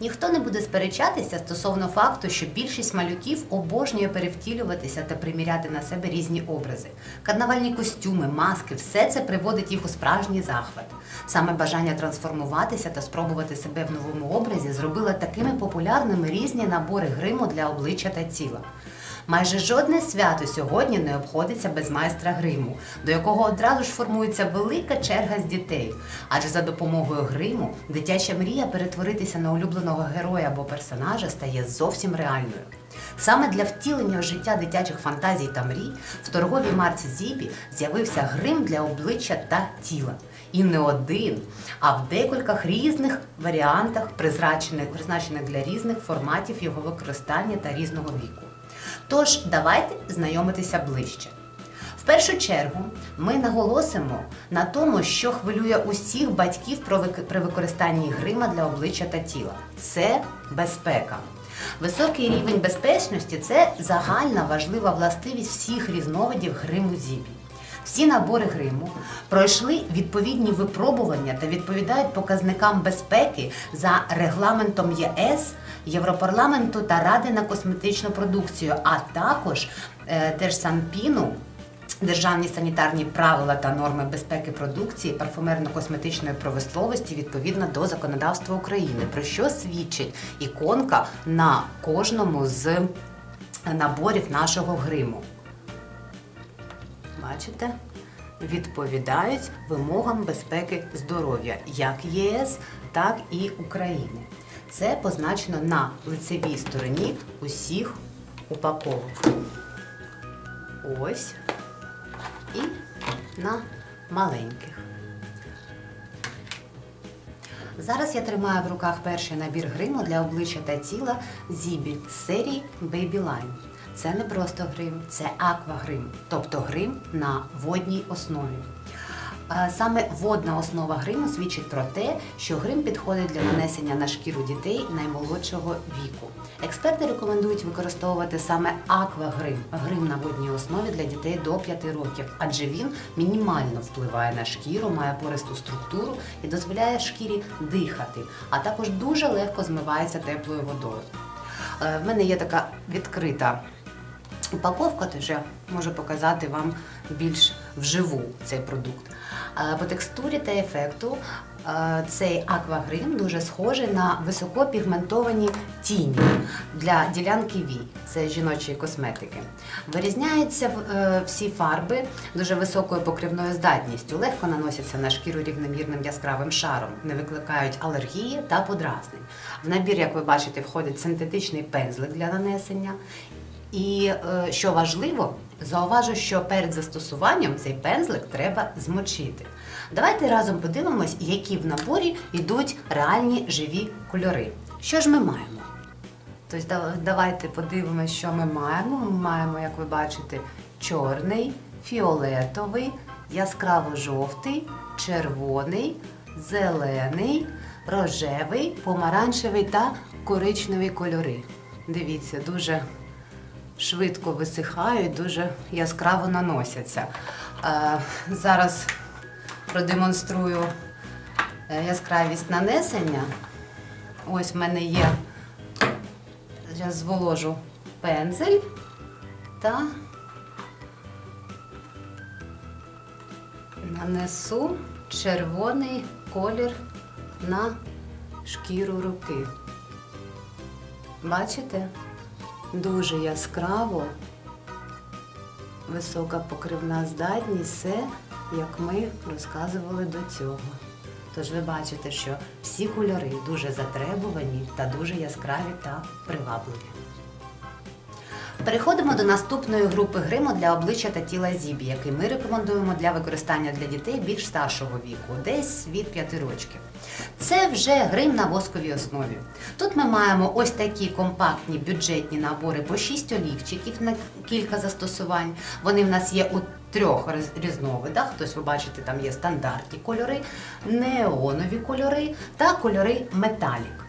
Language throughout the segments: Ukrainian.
Ніхто не буде сперечатися стосовно факту, що більшість малюків обожнює перевтілюватися та приміряти на себе різні образи. Карнавальні костюми, маски все це приводить їх у справжній захват. Саме бажання трансформуватися та спробувати себе в новому образі зробило такими популярними різні набори гриму для обличчя та тіла. Майже жодне свято сьогодні не обходиться без майстра гриму, до якого одразу ж формується велика черга з дітей. Адже за допомогою гриму дитяча мрія перетворитися на улюбленого героя або персонажа стає зовсім реальною. Саме для втілення в життя дитячих фантазій та мрій в торговій марці Зібі з'явився грим для обличчя та тіла. І не один, а в декількох різних варіантах, призначених, призначених для різних форматів його використання та різного віку. Тож давайте знайомитися ближче. В першу чергу ми наголосимо на тому, що хвилює усіх батьків при використанні грима для обличчя та тіла. Це безпека. Високий рівень безпечності це загальна важлива властивість всіх різновидів гриму зібі. Всі набори гриму пройшли відповідні випробування та відповідають показникам безпеки за регламентом ЄС, Європарламенту та Ради на косметичну продукцію, а також е, Держсанпіну, Державні санітарні правила та норми безпеки продукції парфумерно-косметичної промисловості відповідно до законодавства України, про що свідчить іконка на кожному з наборів нашого гриму. Бачите? Відповідають вимогам безпеки здоров'я як ЄС, так і України. Це позначено на лицевій стороні усіх упаковок. Ось і на маленьких. Зараз я тримаю в руках перший набір гриму для обличчя та тіла Зібі з серії Baby Line. Це не просто грим, це аквагрим, тобто грим на водній основі. Е, Саме водна основа гриму свідчить про те, що грим підходить для нанесення на шкіру дітей наймолодшого віку. Експерти рекомендують використовувати саме аквагрим, грим на водній основі для дітей до 5 років, адже він мінімально впливає на шкіру, має пористу структуру і дозволяє шкірі дихати, а також дуже легко змивається теплою водою. Е, В мене є така відкрита упаковка, тож я можу показати вам більш вживу цей продукт. Е, По текстурі та ефекту е, цей аквагрим дуже схожий на високопігментовані тіні для ділянки вій, це жіночої косметики. Вирізняються е, всі фарби дуже високою покривною здатністю, легко наносяться на шкіру рівномірним яскравим шаром, не викликають алергії та подразнень. В набір, як ви бачите, входить синтетичний пензлик для нанесення. І що важливо, зауважу, що перед застосуванням цей пензлик треба змочити. Давайте разом подивимось, які в наборі йдуть реальні живі кольори. Що ж ми маємо? Тобто давайте подивимось, що ми маємо. Ми маємо, як ви бачите, чорний, фіолетовий, яскраво-жовтий, червоний, зелений, рожевий, помаранчевий та коричневий кольори. Дивіться, дуже швидко висихають, дуже яскраво наносяться. Е, зараз продемонструю е, яскравість нанесення. Ось в мене є, я зволожу пензель та нанесу червоний колір на шкіру руки. Бачите? Дуже яскраво, висока покривна здатність, все, як ми розказували до цього. Тож ви бачите, що всі кольори дуже затребувані та дуже яскраві та привабливі. Переходимо до наступної групи гриму для обличчя та тіла Зібі, який ми рекомендуємо для використання для дітей більш старшого віку, десь від 5 років. Це вже грим на восковій основі. Тут ми маємо ось такі компактні бюджетні набори по 6 олівчиків на кілька застосувань. Вони в нас є у трьох різновидах. Тобто, ви бачите, там є стандартні кольори, неонові кольори та кольори металік.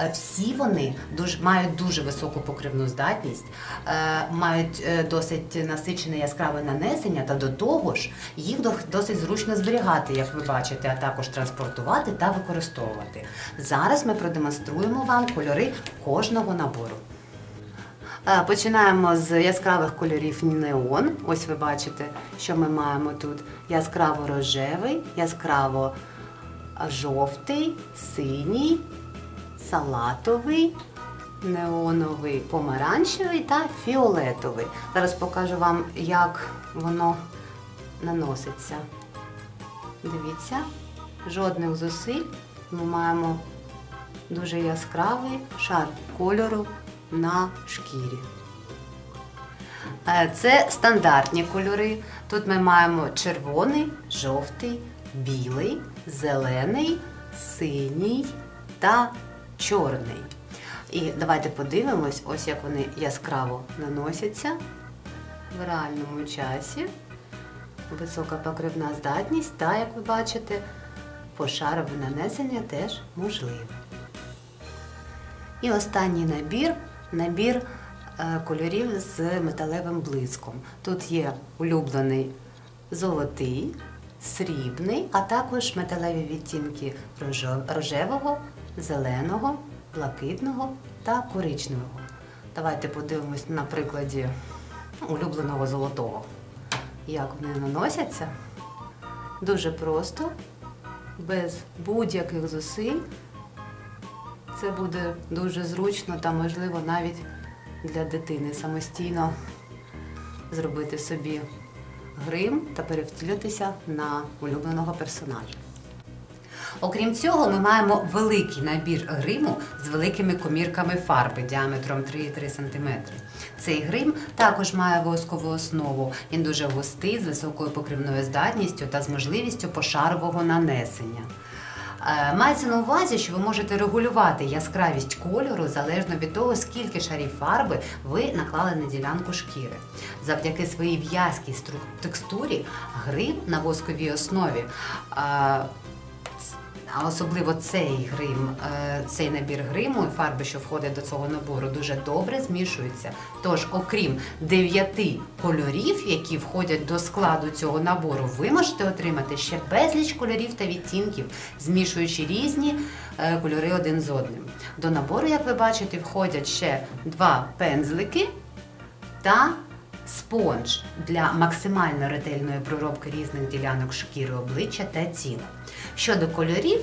Е, Всі вони дуже мають дуже високу покривну здатність, е, мають е, досить насичене яскраве нанесення, та до того ж їх досить зручно зберігати, як ви бачите, а також транспортувати та використовувати. Зараз ми продемонструємо вам кольори кожного набору. Починаємо з яскравих кольорів неон. Ось ви бачите, що ми маємо тут яскраво рожевий, яскраво жовтий, синій, салатовий, неоновий, помаранчевий та фіолетовий. Зараз покажу вам, як воно наноситься. Дивіться, жодних зусиль. Ми маємо дуже яскравий шар кольору на шкірі. Е, Це стандартні кольори. Тут ми маємо червоний, жовтий, білий, зелений, синій та чорний. І давайте подивимось, ось як вони яскраво наносяться в реальному часі. Висока покривна здатність, та, як ви бачите, пошарове нанесення теж можливе. І останній набір набір е, кольорів з металевим блиском. Тут є улюблений золотий, срібний, а також металеві відтінки рожевого, зеленого, блакитного та коричневого. Давайте подивимось на прикладі улюбленого золотого. Як вони наносяться? Дуже просто, без будь-яких зусиль. Це буде дуже зручно та можливо навіть для дитини самостійно зробити собі грим та перевтілитися на улюбленого персонажа. Окрім цього, ми маємо великий набір гриму з великими комірками фарби діаметром 3,3 см. Цей грим також має воскову основу. Він дуже густий, з високою покривною здатністю та з можливістю пошарового нанесення. Е, Мається на увазі, що ви можете регулювати яскравість кольору залежно від того, скільки шарів фарби ви наклали на ділянку шкіри. Завдяки своїй в'язкій текстурі грим на восковій основі. А особливо цей грим, е, цей набір гриму і фарби, що входить до цього набору, дуже добре змішуються. Тож, окрім дев'яти кольорів, які входять до складу цього набору, ви можете отримати ще безліч кольорів та відтінків, змішуючи різні е, кольори один з одним. До набору, як ви бачите, входять ще два пензлики та спонж для максимально ретельної проробки різних ділянок шкіри обличчя та тіла. Щодо кольорів,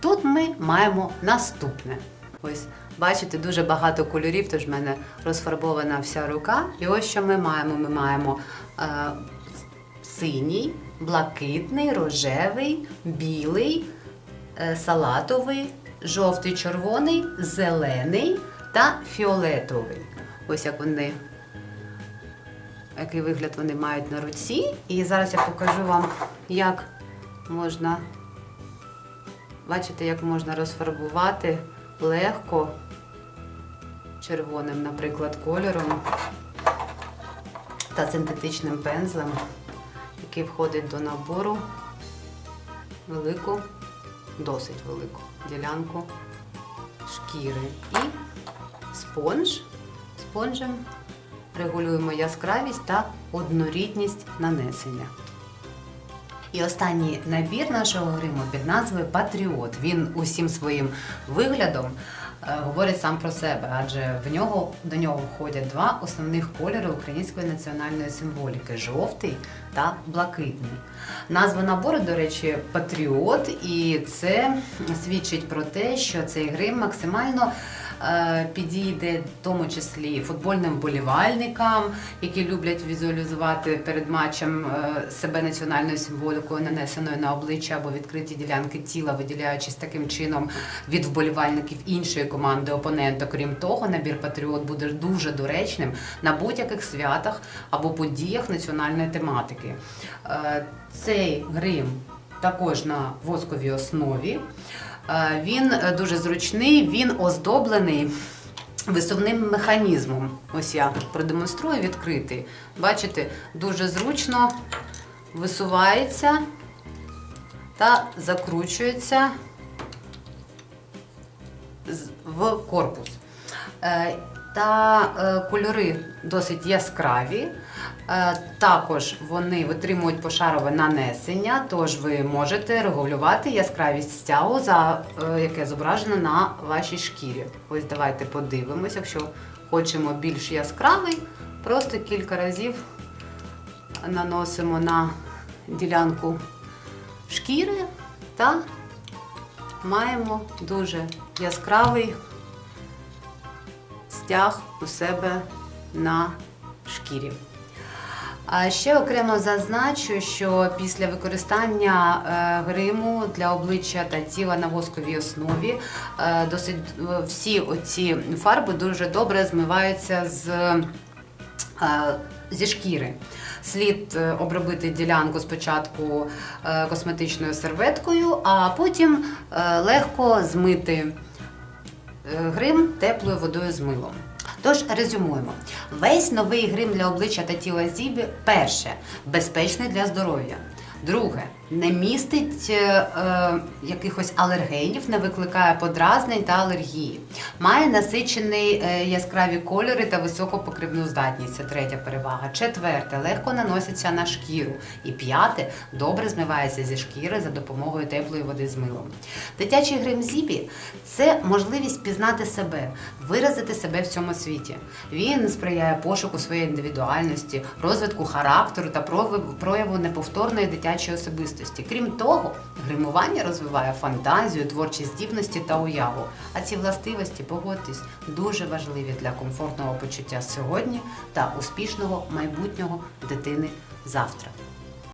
тут ми маємо наступне. Ось, бачите, дуже багато кольорів, тож в мене розфарбована вся рука. І ось що ми маємо. Ми маємо е, синій, блакитний, рожевий, білий, е, салатовий, жовтий, червоний, зелений та фіолетовий. Ось як вони який вигляд вони мають на руці. І зараз я покажу вам, як можна, бачите, як можна розфарбувати легко червоним, наприклад, кольором та синтетичним пензлем, який входить до набору велику, досить велику ділянку шкіри. І спонж, спонжем регулюємо яскравість та однорідність нанесення. І останній набір нашого гриму під назвою Патріот. Він усім своїм виглядом е, говорить сам про себе, адже в нього до нього входять два основних кольори української національної символіки жовтий та блакитний. Назва набору, до речі, Патріот, і це свідчить про те, що цей грим максимально підійде в тому числі футбольним вболівальникам, які люблять візуалізувати перед матчем е, себе національною символікою, нанесеною на обличчя або відкриті ділянки тіла, виділяючись таким чином від вболівальників іншої команди опонента. Крім того, набір Патріот буде дуже доречним на будь-яких святах або подіях національної тематики. Е, Цей грим також на восковій основі. Е, Він е, дуже зручний, він оздоблений висувним механізмом. Ось я продемонструю відкритий. Бачите, дуже зручно висувається та закручується в корпус. Та е, кольори досить яскраві. Е, Також вони витримують пошарове нанесення, тож ви можете регулювати яскравість стягу, за, е, яке зображено на вашій шкірі. Ось давайте подивимось, якщо хочемо більш яскравий, просто кілька разів наносимо на ділянку шкіри та маємо дуже яскравий стяг у себе на шкірі. Ще окремо зазначу, що після використання е, гриму для обличчя та тіла на восковій основі е, досить е, всі оці фарби дуже добре змиваються з зі шкіри. Слід обробити ділянку спочатку косметичною серветкою, а потім легко змити грим теплою водою з милом. Тож резюмуємо: весь новий грим для обличчя та тіла Зібі перше безпечний для здоров'я. Друге, не містить е, е, якихось алергенів, не викликає подразнень та алергії. Має насичений е, яскраві кольори та високу покривну здатність. Це третя перевага. Четверте, легко наноситься на шкіру. І п'яте, добре змивається зі шкіри за допомогою теплої води з милом. Дитячий грим Зібі це можливість пізнати себе, виразити себе в цьому світі. Він сприяє пошуку своєї індивідуальності, розвитку характеру та прояву неповторної дитячої особистості. Крім того, гримування розвиває фантазію, творчі здібності та уяву. А ці властивості, погодьтесь, дуже важливі для комфортного почуття сьогодні та успішного майбутнього дитини завтра.